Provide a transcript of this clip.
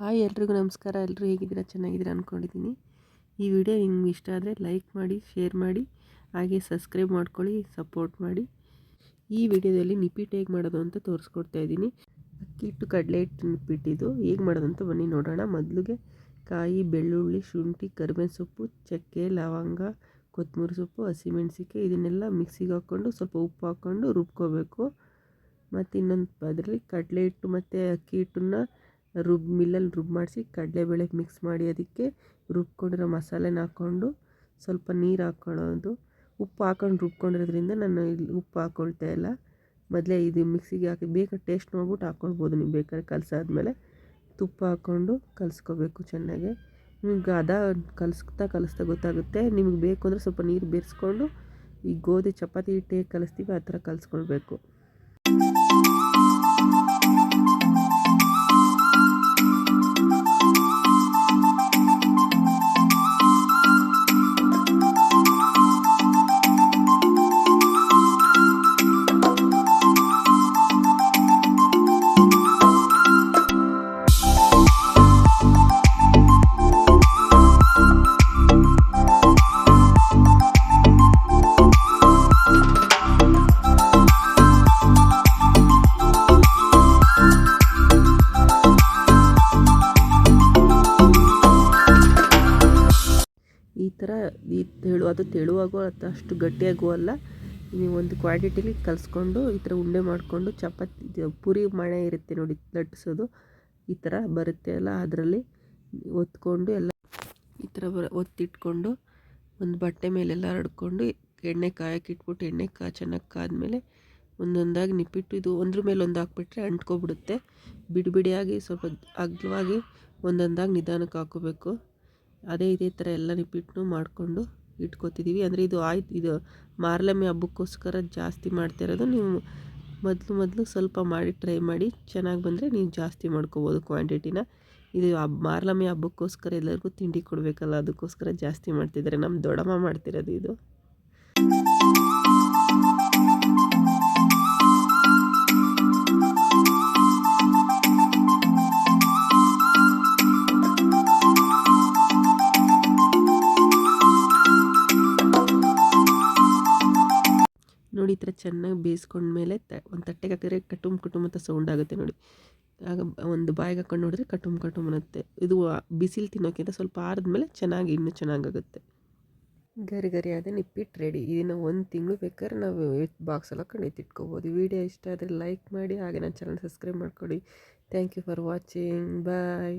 Hi ಎಲ್ರಿಗೂ ನಮಸ್ಕಾರ. ಎಲ್ಲರೂ ಹೇಗಿದ್ದೀರಾ? ಚೆನ್ನಾಗಿದ್ದೀರಾ ಅಂದ್ಕೊಂಡಿದ್ದೀನಿ ಈ ವಿಡಿಯೋ ನಿಮ್ಗೆ ಇಷ್ಟ ಆದರೆ ಲೈಕ್ ಮಾಡಿ, ಶೇರ್ ಮಾಡಿ, ಹಾಗೆ ಸಬ್ಸ್ಕ್ರೈಬ್ ಮಾಡ್ಕೊಳ್ಳಿ, ಸಪೋರ್ಟ್ ಮಾಡಿ. ಈ ವಿಡಿಯೋದಲ್ಲಿ ನಿಪ್ಪಿಟ್ಟು ಹೇಗೆ ಮಾಡೋದು ಅಂತ ತೋರಿಸ್ಕೊಡ್ತಾ ಇದ್ದೀನಿ. ಅಕ್ಕಿ ಹಿಟ್ಟು ಕಡಲೆ ಹಿಟ್ಟು ನಿಪ್ಪಿಟ್ಟಿದ್ದು ಹೇಗೆ ಮಾಡೋದು ಅಂತ ಬನ್ನಿ ನೋಡೋಣ. ಮೊದಲಿಗೆ ಕಾಯಿ, ಬೆಳ್ಳುಳ್ಳಿ, ಶುಂಠಿ, ಕರಿಬೇವಿನ ಸೊಪ್ಪು, ಚಕ್ಕೆ, ಲವಂಗ, ಕೊತ್ತಂಬರಿ ಸೊಪ್ಪು ಹಸಿಮೆಣಸಿಕೆ ಇದನ್ನೆಲ್ಲ ಮಿಕ್ಸಿಗೆ ಹಾಕ್ಕೊಂಡು ಸ್ವಲ್ಪ ಉಪ್ಪು ಹಾಕ್ಕೊಂಡು ರುಬ್ಕೋಬೇಕು. ಮತ್ತು ಇನ್ನೊಂದು ಅದರಲ್ಲಿ ಕಡಲೆ ಹಿಟ್ಟು ಮತ್ತು ಅಕ್ಕಿ ಹಿಟ್ಟನ್ನ ರುಬ್ ಮಿಲ್ಲಲ್ಲಿ ರುಬ್ ಮಾಡಿಸಿ ಕಡಲೆಬೇಳೆ ಮಿಕ್ಸ್ ಮಾಡಿ ಅದಕ್ಕೆ ರುಬ್ಕೊಂಡಿರೋ ಮಸಾಲೆನ ಹಾಕ್ಕೊಂಡು ಸ್ವಲ್ಪ ನೀರು ಹಾಕ್ಕೊಳ್ಳೋದು ಉಪ್ಪು ಹಾಕ್ಕೊಂಡು ರುಬ್ಕೊಂಡಿರೋದ್ರಿಂದ ನಾನು ಇಲ್ಲಿ ಉಪ್ಪು ಹಾಕ್ಕೊಳ್ತಾ ಇಲ್ಲ. ಮೊದಲೇ ಇದು ಮಿಕ್ಸಿಗೆ ಹಾಕಿ ಬೇಕಾದ್ರೆ ಟೇಸ್ಟ್ ನೋಡ್ಬಿಟ್ಟು ಹಾಕ್ಕೊಳ್ಬೋದು ನೀವು ಬೇಕಾದ್ರೆ ಕಲಸಾದ್ಮೇಲೆ. ತುಪ್ಪ ಹಾಕ್ಕೊಂಡು ಕಲಿಸ್ಕೋಬೇಕು ಚೆನ್ನಾಗಿ. ನಿಮ್ಗೆ ಅದ ಕಲಿಸ್ತಾ ಕಲಿಸ್ತಾ ಗೊತ್ತಾಗುತ್ತೆ. ನಿಮ್ಗೆ ಬೇಕು ಅಂದರೆ ಸ್ವಲ್ಪ ನೀರು ಬೆರೆಸ್ಕೊಂಡು ಈ ಗೋಧಿ ಚಪಾತಿ ಹಿಟ್ಟು ಕಲಿಸ್ತೀವಿ ಆ ಥರ ಕಲಿಸ್ಕೊಳ್ಬೇಕು. ಈ ತೆಳು ಅದು ತೆಳುವಾಗೋ ಅಥವಾ ಅಷ್ಟು ಗಟ್ಟಿಯಾಗೂ ಅಲ್ಲ. ನೀವು ಒಂದು ಕ್ವಾಂಟಿಟಿಲಿ ಕಲಿಸ್ಕೊಂಡು, ಈ ಥರ ಉಂಡೆ ಮಾಡಿಕೊಂಡು, ಚಪಾತಿ ಪುರಿ ಪೂರಿ ಮಣೆ ಇರುತ್ತೆ ನೋಡಿ, ಲಟ್ಟಿಸೋದು. ಈ ಥರ ಬರುತ್ತೆ ಅಲ್ಲ, ಅದರಲ್ಲಿ ಒತ್ಕೊಂಡು ಎಲ್ಲ ಈ ಥರ ಬರ ಒತ್ತಿಟ್ಕೊಂಡು, ಒಂದು ಬಟ್ಟೆ ಮೇಲೆಲ್ಲ ಹರಡ್ಕೊಂಡು ಎಣ್ಣೆ ಕಾಯಕ್ಕೆ ಇಟ್ಬಿಟ್ಟು, ಎಣ್ಣೆ ಕಾ, ಚೆನ್ನಾಗಿ ಕಾದ್ಮೇಲೆ ಒಂದೊಂದಾಗಿ ನಿಪ್ಪಿಟ್ಟು, ಇದು ಒಂದ್ರ ಮೇಲೆ ಒಂದು ಹಾಕ್ಬಿಟ್ರೆ ಅಂಟ್ಕೊಬಿಡುತ್ತೆ. ಬಿಡಿ ಬಿಡಿಯಾಗಿ ಸ್ವಲ್ಪ ಅಗ್ಲವಾಗಿ ಒಂದೊಂದಾಗಿ ನಿಧಾನಕ್ಕೆ ಹಾಕೋಬೇಕು ಅದೇ ಇದೇ ಥರ ಎಲ್ಲ ನಿಪ್ಪಿಟ್ಟು ಮಾಡಿಕೊಂಡು ಇಟ್ಕೋತಿದ್ದೀವಿ. ಅಂದರೆ ಇದು ಆಯ್ತು, ಇದು ಮಾರ್ಲಮ್ಮಿ ಹಬ್ಬಕ್ಕೋಸ್ಕರ ಜಾಸ್ತಿ ಮಾಡ್ತಿರೋದು ನೀವು ಮೊದಲು ಮೊದಲು ಸ್ವಲ್ಪ ಮಾಡಿ, ಟ್ರೈ ಮಾಡಿ. ಚೆನ್ನಾಗಿ ಬಂದರೆ ನೀವು ಜಾಸ್ತಿ ಮಾಡ್ಕೋಬೋದು ಕ್ವಾಂಟಿಟಿನ. ಇದು ಮಾರ್ಲಮ್ಮೆ ಹಬ್ಬಕ್ಕೋಸ್ಕರ ಎಲ್ಲರಿಗೂ ತಿಂಡಿ ಕೊಡಬೇಕಲ್ಲ, ಅದಕ್ಕೋಸ್ಕರ ಜಾಸ್ತಿ ಮಾಡ್ತಿದ್ದಾರೆ. ನಮ್ಮ ದೊಡ್ಡಮ್ಮ ಮಾಡ್ತಿರೋದು ಇದು. ನೋಡಿ ಈ ಥರ ಚೆನ್ನಾಗಿ ಬೇಯಿಸ್ಕೊಂಡ್ಮೇಲೆ ತ, ಒಂದು ತಟ್ಟೆಗೆ ಹಾಕಿದ್ರೆ ಕಟುಮ್ ಕುಟುಂಬ ಅಂತ ಸೌಂಡ್ ಆಗುತ್ತೆ ನೋಡಿ. ಆಗ ಒಂದು ಬಾಯಿಗೆ ಹಾಕೊಂಡು ನೋಡಿದ್ರೆ ಕಟುಮ್ ಕಟುಮ್ ಅನ್ನುತ್ತೆ. ಇದು ಬಿಸಿಲು ತಿನ್ನೋಕ್ಕಿಂತ ಸ್ವಲ್ಪ ಆರಿದ್ಮೇಲೆ ಚೆನ್ನಾಗಿ, ಇನ್ನೂ ಚೆನ್ನಾಗಾಗುತ್ತೆ. ಗರಿ ಗರಿ ಆದ ನಿಪ್ಪಿಟ್ಟು ರೆಡಿ ಇದನ್ನು ಒಂದು ತಿಂಗಳು ಬೇಕಾದ್ರೆ ನಾವು ಬಾಕ್ಸಲ್ಲಿ ಹಾಕೊಂಡು ಎತ್ತಿಟ್ಕೋಬೋದು. ವಿಡಿಯೋ ಇಷ್ಟ ಆದರೆ ಲೈಕ್ ಮಾಡಿ, ಹಾಗೆ ನನ್ನ ಚಾನಲ್ ಸಬ್ಸ್ಕ್ರೈಬ್ ಮಾಡ್ಕೊಡಿ. Thank you for watching bye